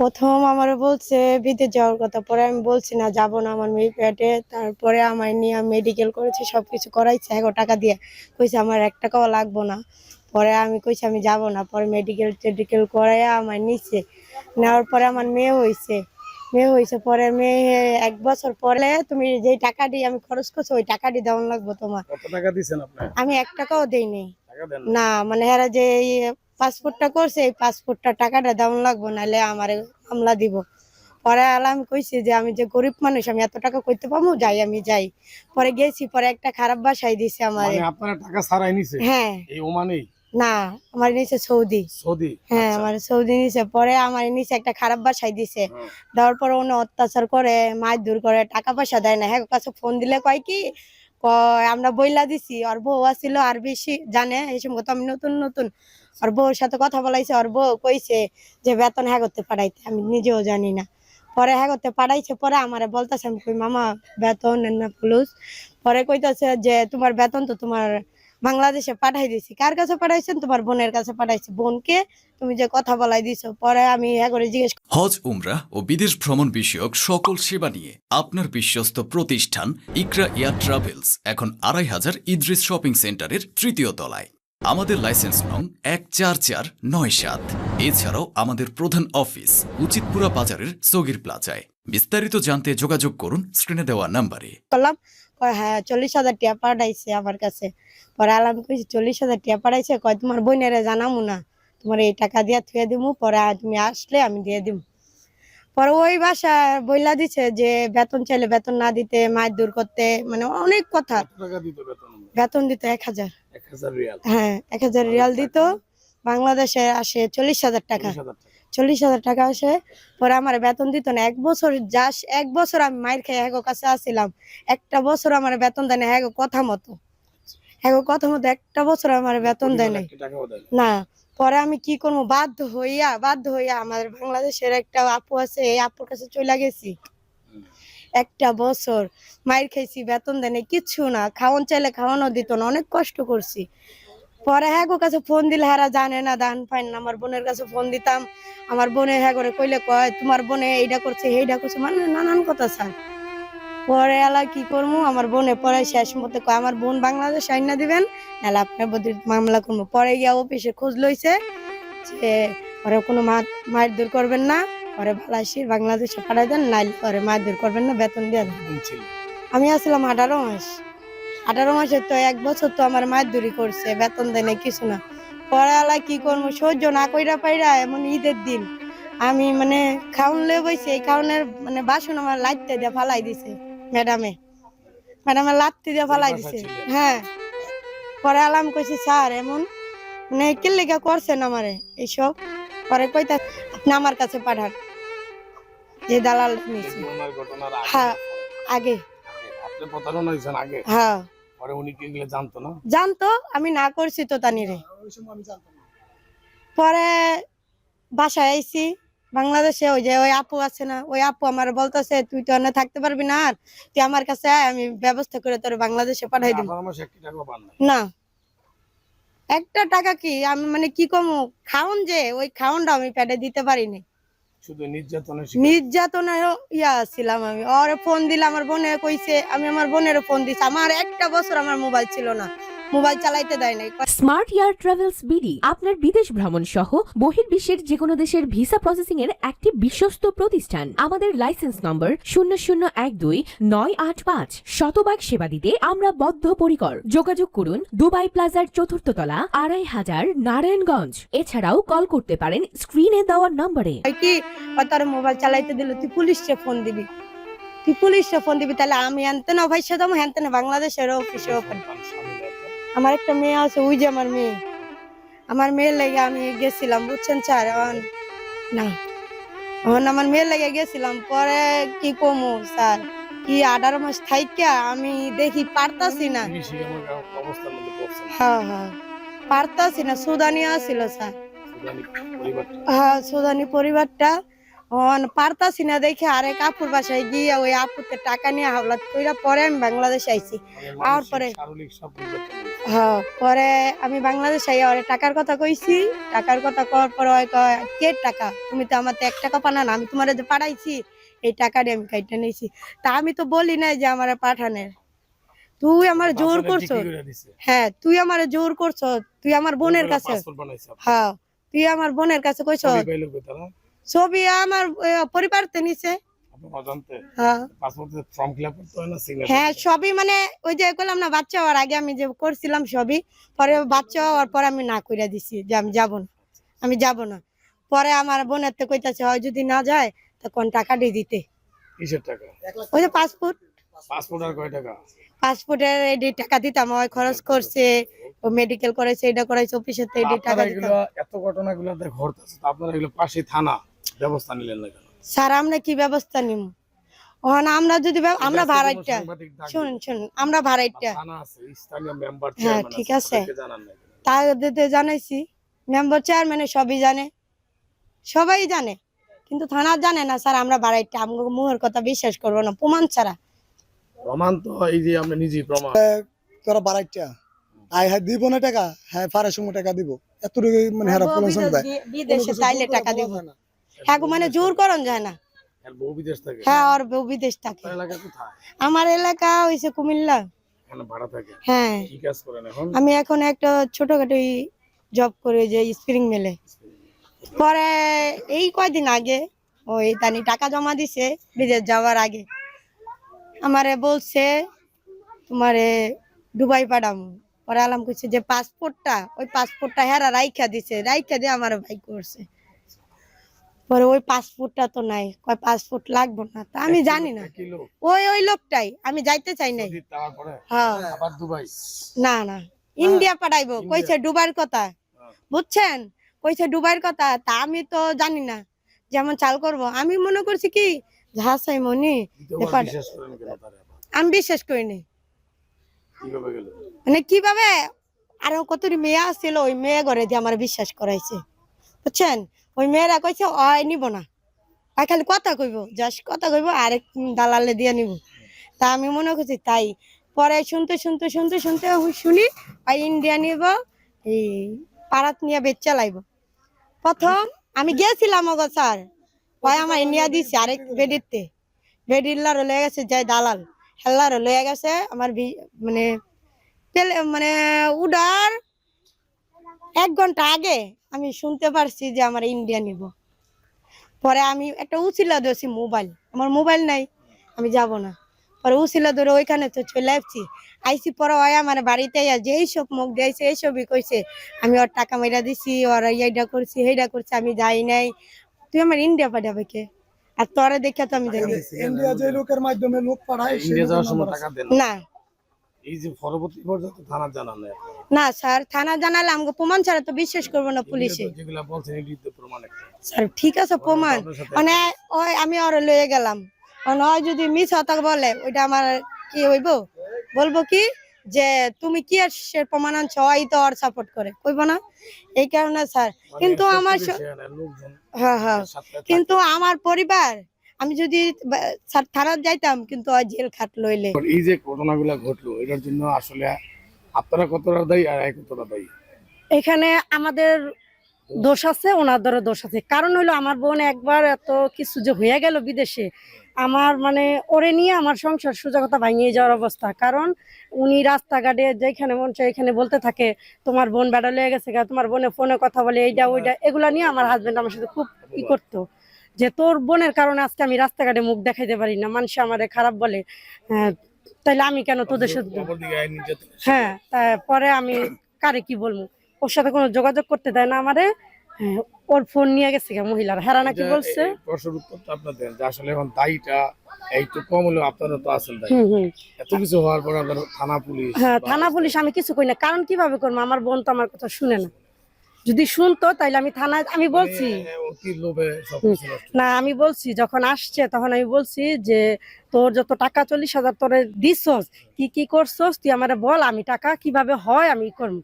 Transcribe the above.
প্রথম আমার বলছে বিদেশ যাওয়ার কথা। পরে আমি বলছি না যাব না আমার মেয়ে পেটে। তারপরে আমার নিয়ে মেডিকেল করেছে সব কিছু করাইছে এগারো টাকা দিয়ে। কইছে আমার এক টাকাও লাগবো না। পরে আমি কইছি আমি যাব না। পরে মেডিকেল টেডিকেল করাই আমার নিচ্ছে নেওয়ার পরে আমার মেয়ে হয়েছে মেয়ে হয়েছে পরে মেয়ে এক বছর পরে তুমি যে টাকাটি আমি খরচ করছ ওই টাকাটি দেওয়ান লাগবো তোমার। আমি এক টাকাও দেইনি না। মানে এরা যে পাসপোর্টটা করছে এই পাসপোর্টটা টাকাটা দেওয়ান লাগবো নাহলে আমার মামলা দিব। পরে আলাম কইছি যে আমি যে গরিব মানুষ আমি এত টাকা করতে পারব? যাই আমি যাই। পরে গেছি পরে একটা খারাপ বাসায় দিছে আমার। মানে আপনারা টাকা ছাড়াই নিছে? হ্যাঁ। এই ওমানেই না আমার নিচে সৌদি। সৌদি? হ্যাঁ আমার সৌদি নিচে পরে আমার নিচে একটা খারাপ বাসায় দিছে। হ্যাঁ। দেওয়ার পরে উনি অত্যাচার করে মাছ দূর করে টাকা পয়সা দেয় না। হ্যাঁ কাছে ফোন দিলে কয় কি আমরা বইলা দিছি, ওর বউ আছিল আর বেশি জানে, এই সময় আমি নতুন নতুন। ওর বউর সাথে কথা বলাইছে, ওর বউ কইছে যে বেতন হ্যাঁ করতে পারাইতে আমি নিজেও জানি না। পরে হ্যাঁ করতে পারাইছে পরে আমার বলতেছে, আমি কই, মামা, বেতন না পুলুস পরে কইতাছে যে, তোমার বেতন তো তোমার বাংলাদেশে পাঠাই দিছি। কার কাছে পাঠাইছেন? তোমার বোনের কাছে পাঠাইছি। বোনকে তুমি যে কথা বলাই দিছো পরে আমি হ্যাঁ করে জিজ্ঞেস হজ উমরা ও বিদেশ ভ্রমণ বিষয়ক সকল সেবা নিয়ে আপনার বিশ্বস্ত প্রতিষ্ঠান ইকরা এয়ার ট্রাভেলস এখন আড়াই হাজার ইদ্রিস শপিং সেন্টারের তৃতীয় তলায়। আমাদের লাইসেন্স নং এক চার চার নয় সাত। এছাড়াও আমাদের প্রধান অফিস উচিতপুরা বাজারের সগির প্লাজায়। বিস্তারিত জানতে যোগাযোগ করুন স্ক্রিনে দেওয়া নাম্বারে। করলাম হ্যাঁ চল্লিশ হাজার টাকা পাঠাইছে আমার কাছে। পরে আলাম কইছি চল্লিশ হাজার টাকা পাঠাইছে? কয় তোমার বোনেরে জানামু না। তোমার এই টাকা দিয়া থুয়ে দিমু পরে তুমি আসলে আমি দিয়ে দিমু। পরে ওই বাসা বইলা দিছে যে বেতন চাইলে বেতন না দিতে মায়ের দূর করতে। মানে অনেক কথা। বেতন? দিত এক হাজার। হ্যাঁ এক হাজার রিয়াল দিত। বাংলাদেশে আসে চল্লিশ হাজার টাকা। হাজার টাকা। চল্লিশ হাজার টাকা আসে। পরে আমার বেতন দিত না। এক বছর যাস এক বছর আমি মায়ের খেয়ে হ্যাগো কাছে আসছিলাম একটা বছর আমার বেতন দেয় না হ্যাগো কথা মতো। হ্যাগো কথা মতো একটা বছর আমার বেতন দেয় নাই। না। পরে আমি কি করব? বাধ্য হইয়া বাধ্য হইয়া আমাদের বাংলাদেশের একটা আপু আছে এই আপুর কাছে চলে গেছি। একটা বছর মায়ের খাইছি বেতন দেয় নাই কিচ্ছু না। খাওয়ান চাইলে খাওয়ানো দিত না অনেক কষ্ট করছি। পরে হ্যাঁ কাছে ফোন দিলে হারা জানে না দান পাই না। আমার বোনের কাছে ফোন দিতাম। আমার বোনে হ্যাঁ করে কইলে কয় তোমার বোনে এইটা করছে এইটা করছে। মানে নানান কথা স্যার। পরে এলা কি করব আমার বোনে পরে শেষ মতে আমার বোন বাংলাদেশ আইনা দিবেন নাহলে আপনার বদির মামলা করব পরে গিয়া অফিসে খোঁজ লইছে যে পরে কোনো মায়ের দূর করবেন না পরে ভালাসির বাংলাদেশে পাঠাই দেন নাইলে পরে মায়ের দূর করবেন না বেতন দিয়ে দেন। আমি আসলাম আঠারো মাস। আঠারো মাসে তো এক বছর তো আমার মায়ের দূরি করছে বেতন দেয় না কিছু না। পরে আলা কি করব সহ্য না কইরা পাইরা এমন ঈদের দিন আমি মানে খাউন লয়ে বইছি এই খাউনের মানে বাসন আমার লাইতে দিয়ে ফালাই দিছে। ম্যাডামে। ম্যাডামে লাত্তি দিয়ে ফালাই দিছে। হ্যাঁ। পরে আলাম কইছি স্যার এমন মানে কিল্লিকা করছেন আমারে? এইসব। পরে কইতা আপনি আমার কাছে পাঠান যে দালাল আগে? হ্যাঁ আগে। আগে। প্রতারণা হয়েছেন আগে? হ্যাঁ। পরে উনি কি এগুলো জানতো না? জানতো আমি না করছি তো তানিরে। পরে বাসায় আইছি বাংলাদেশে ওই যে ওই আপু আছে না ওই আপু আমার বলতেছে তুই তো এনে থাকতে পারবি না আর তুই আমার কাছে আয় আমি ব্যবস্থা করে তোর বাংলাদেশে পাঠাই দিব। না। একটা টাকা কি? আমি মানে কি কমু? খাউন যে ওই খাউনটা আমি পেটে দিতে পারিনি। শুধু নির্যাতনের। নির্যাতনের ইয়া ছিলাম আমি। ওরে ফোন দিলে আমার বোনে কইছে আমি আমার বোনের ফোন দিছি। আমার একটা বছর আমার মোবাইল ছিল না। মোবাইল চালাইতে দেয় নাই। স্মার্ট ইয়ার ট্রাভেলস বিডি আপনার বিদেশ ভ্রমণ সহ বহির্বিশ্বের যে কোনো দেশের ভিসা প্রসেসিং এর একটি বিশ্বস্ত প্রতিষ্ঠান। আমাদের লাইসেন্স নম্বর শূন্য শূন্য এক দুই নয় আট পাঁচ। শতভাগ সেবা দিতে আমরা বদ্ধপরিকর। যোগাযোগ করুন দুবাই প্লাজার চতুর্থ তলা আড়াই হাজার নারায়ণগঞ্জ। এছাড়াও কল করতে পারেন স্ক্রিনে দেওয়া নম্বরে। কি? তোর মোবাইল চালাইতে দিল তুই পুলিশে ফোন দিবি। তুই পুলিশে ফোন দিবি তাহলে আমি আনতে না ভাই সাদাম হ্যানতে না বাংলাদেশের অফিসে দেখে। আমার একটা মেয়ে আছে ওই যে আমার মেয়ে। আমার মেয়ের লেগে আমি গেছিলাম বুঝছেন স্যার? এখন না। এখন আমার মেয়ের লেগে গেছিলাম পরে কি কমো স্যার? কি আঠারো মাস থাইকা আমি দেখি পারতাছি না। হ্যাঁ হ্যাঁ। পারতাছি না সুদানি আসছিল স্যার। হ্যাঁ সুদানি পরিবারটা। অন পারতাছি না দেখে আরেক আপুর বাসায় গিয়ে ওই আপুতে টাকা নিয়ে হাওলাত কইরা পরে আমি বাংলাদেশ আইছি। আর পরে- হ্যাঁ পরে আমি বাংলাদেশ ওরে টাকার কথা কইছি। টাকার কথা কওয়ার পরে ওই কয় কে টাকা? তুমি তো আমার তো এক টাকা পানা না আমি তোমার যে পাঠাইছি এই টাকাটা আমি কাইটা নিয়েছি তা আমি তো বলি নাই যে আমার পাঠানের। তুই আমার জোর করছ। হ্যাঁ তুই আমার জোর করছ তুই আমার বোনের কাছে হ্যাঁ তুই আমার বোনের কাছে কইছ ছবি আমার আহ, পরিবারতে নিছে। হ্যাঁ। হয় হ্যাঁ সবই মানে ওই যে করলাম না বাচ্চা হওয়ার আগে আমি যে করছিলাম সবই পরে বাচ্চা হওয়ার পরে আমি না কইরা দিছি যে আমি যাব না আমি যাব না। পরে আমার বোনের তো কইতাছে হয় যদি না যায় তখন টাকা দিয়ে দিতে। কিসের টাকা? ওই যে পাসপোর্ট পাসপোর্ট আর কয় টাকা? পাসপোর্টের এই টাকা দিতাম ওই খরচ করছে ও মেডিকেল করেছে এটা করাইছে অফিসের এই টাকা দিতাম। এগুলো এত ঘটনাগুলো ঘটতেছে আপনারা এগুলো পাশে থানা ব্যবস্থা নিলেন না স্যার আমরা কি ব্যবস্থা নিব ওখানে আমরা যদি আমরা ভাড়াইটা শুনুন শুনুন আমরা ভাড়াইটা থানা আছে স্থানীয় মেম্বার হ্যাঁ, ঠিক আছে। না? তাদের জানাইছি মেম্বার চেয়ারম্যানে সবই জানে। সবাই জানে কিন্তু থানা জানে না স্যার আমরা বাড়াইটা আমাকে মুহের কথা বিশ্বাস করব না প্রমাণ ছাড়া। প্রমাণ তো এই যে আমরা নিজেই প্রমাণ। তোরা বাড়াইটা আয় হ্যাঁ দিব না টাকা? হ্যাঁ পারার টাকা দিব। এতটুকু মানে হেরা দেয় বিদেশে তাইলে টাকা দিব। হ্যাঁ মানে জোর করন যায় না। থাকে। হ্যাঁ আর বউ বিদেশ থাকে। আমার এলাকা হয়েছে কুমিল্লা। হ্যাঁ। আমি এখন একটা ছোটখাটো জব করে যে স্প্রিং মেলে পরে এই কয়দিন আগে ওই তানি টাকা জমা দিছে বিদেশ যাওয়ার আগে। আমারে বলছে তোমারে দুবাই পাঠাম। পরে আলাম কইছে যে পাসপোর্টটা ওই পাসপোর্টটা হেরা রাইখা দিছে রাইখা দিয়ে আমার ভাই করছে। পরে ওই পাসপোর্টটা তো নাই। কয় পাসপোর্ট লাগবে না? তা আমি জানি না। ওই ওই লোকটাই। আমি যাইতে চাই নাই। হ্যাঁ। না না। ইন্ডিয়া পাঠাইবো কইছে ডুবার কথা। বুঝছেন? কইছে ডুবার কথা। তা আমি তো জানি না। যেমন চাল করব। আমি মনে করছি কি? ঝাঁসাই মনি? আমি বিশ্বাস করিনি মানে কীভাবে? আরও কতটি মেয়ে আসছিল ওই মেয়ে ঘরে দিয়ে আমার বিশ্বাস করাইছে। বুঝছেন? ওই মেয়েরা কইছে, অয়, নিব না। আর খালি কথা কইব জাস্ট কথা কইব আরেক দালালে দিয়ে নিব। তা আমি মনে করছি, তাই। পরে শুনতে শুনতে শুনতে শুনতে শুনি আর ইন্ডিয়া নিব, এই পাড়াত নিয়ে বেচ চালাইব। প্রথম আমি গিয়েছিলাম ওগো স্যার। ওই আমার নিয়ে দিছে আরেক বেডিতে বেডিল্লার লয়ে গেছে যাই দালাল। হেল্লার লয়ে গেছে আমার মানে মানে উডার এক ঘণ্টা আগে। আমি শুনতে পারছি যে আমার ইন্ডিয়া নিব। পরে আমি একটা উচিলা দিয়েছি মোবাইল আমার মোবাইল নাই আমি যাব না। পরে উচিলা ধরে ওইখানে তো চলে আসছি। আইসি পরে ওই আমার বাড়িতে আইয়া যেই সব মুখ দিয়েছে এই সবই কইছে। আমি ওর টাকা মেরা দিছি ওর এইটা করছি সেইটা করছি আমি যাই নাই। তুই আমার ইন্ডিয়া পাঠাবে কে? আর তোরে দেখে তো আমি জানি ইন্ডিয়া যে লোকের মাধ্যমে লোক পাঠায় সেই ইন্ডিয়া যাওয়ার লোকের সময় নাম্বার টাকা দেন না। এই যে পরবর্তী পর্যন্ত থানা জানান না স্যার থানা জানালে আমাকে প্রমাণ ছাড়া তো বিশ্বাস করব না পুলিশে। যেগুলা বলছেন তো প্রমাণ স্যার ঠিক আছে প্রমাণ। মানে ওই আমি ওর লয়ে গেলাম। ওই যদি মিস হতা বলে ওইটা আমার কি হইব? বলব কি? যে তুমি কি আর সে প্রমাণ আনছো? ওই তো আর সাপোর্ট করে। কইব না? এই কারণে স্যার। মানে কিন্তু আমার হ্যাঁ হ্যাঁ। কিন্তু আমার পরিবার আমি যদি থানাত যাইতাম কিন্তু জেল খাট লইলে। এই যে ঘটনাগুলো ঘটলো এটার জন্য আসলে আপনারা কতটা দায়ী আর কতটা দায়ী? এখানে আমাদের দোষ আছে ওনাদেরও দোষ আছে। কারণ হলো আমার বোন একবার এত কিছু যে হয়ে গেল বিদেশে আমার মানে ওরে নিয়ে আমার সংসার সোজা কথা ভাঙিয়ে যাওয়ার অবস্থা। কারণ উনি রাস্তাঘাটে যেখানে মন চায় এখানে বলতে থাকে তোমার বোন বেড়া লেগে গেছে গা, তোমার বোনে ফোনে কথা বলে এইটা ওইটা এগুলা নিয়ে আমার হাজবেন্ড আমার সাথে খুব ই করতো। যে তোর বোনের কারণে আজকে আমি রাস্তাঘাটে মুখ দেখাইতে পারি না। মানুষ আমারে খারাপ বলে হ্যাঁ, তাইলে আমি কেন তোদের সাথে হ্যাঁ তারপরে আমি কারে কি বলব? ওর সাথে কোনো যোগাযোগ করতে দেয় না আমারে। হ্যাঁ, ওর ফোন নিয়ে গেছে মহিলার। হেরা নাকি বলছে? প্রশ্নের যে আসলে এখন দায়ীটা একটু কম হলেও আপনারা তো আছেন দায়ী। হুম হুম। এত কিছু হওয়ার পর আপনার থানা পুলিশ হ্যাঁ থানা পুলিশ আমি কিছু কই না। কারণ কীভাবে করব? আমার বোন তো আমার কথা শুনে না। যদি শুনতো তাহলে আমি থানায় আমি বলছি। অতি লোভে সবকিছু নষ্ট। না আমি বলছি যখন আসছে তখন আমি বলছি যে তোর যত টাকা চল্লিশ হাজার তোর দিছস কি কি করছস তুই আমার বল আমি টাকা কীভাবে হয় আমি করব।